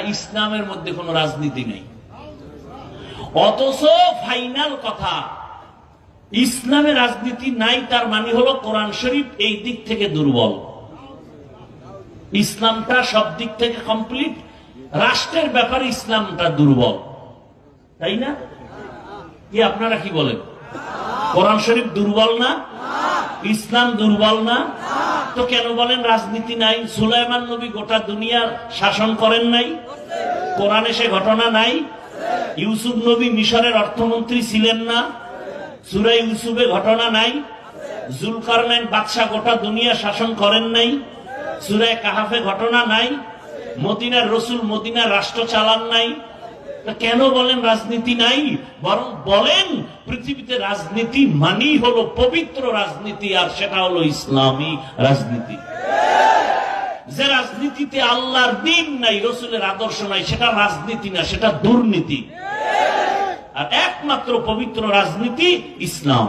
ইসলামের মধ্যে কোনো রাজনীতি নেই। অথচ ফাইনাল কথা, ইসলামে রাজনীতি নাই, তার মানে হলো কোরআন শরীফ এই দিক থেকে দুর্বল। ইসলামটা সব দিক থেকে কমপ্লিট রাষ্ট্রের ব্যাপারে ইসলামটা দুর্বল। তাই না? কি আপনারা কি বলেন? কোরআন শরীফ দুর্বল না? ইসলাম দুর্বল না? তো কেন বলেন, রাজনীতি নাই। সুলাইমান নবী গোটা দুনিয়ার শাসন করেন নাই। কোরআনে সে ঘটনা নাই। ইউসুফ নবী মিশরের অর্থমন্ত্রী ছিলেন না। সুরাই ইউসুফে ঘটনা নাই। জুলকারনাইন বাদশাহ গোটা দুনিয়া শাসন করেন নাই। সুরায় কাহাফে ঘটনা নাই। মদিনার রসুল মদিনার রাষ্ট্র চালান নাই। কেন বলেন রাজনীতি নাই? বরং বলেন, পৃথিবীতে রাজনীতি মানি হলো পবিত্র রাজনীতি, আর সেটা হলো ইসলামী রাজনীতি। যে রাজনীতিতে আল্লাহর দিন নাই, রসুলের আদর্শ নাই, সেটা রাজনীতি না, সেটা দুর্নীতি। আর একমাত্র পবিত্র রাজনীতি ইসলাম।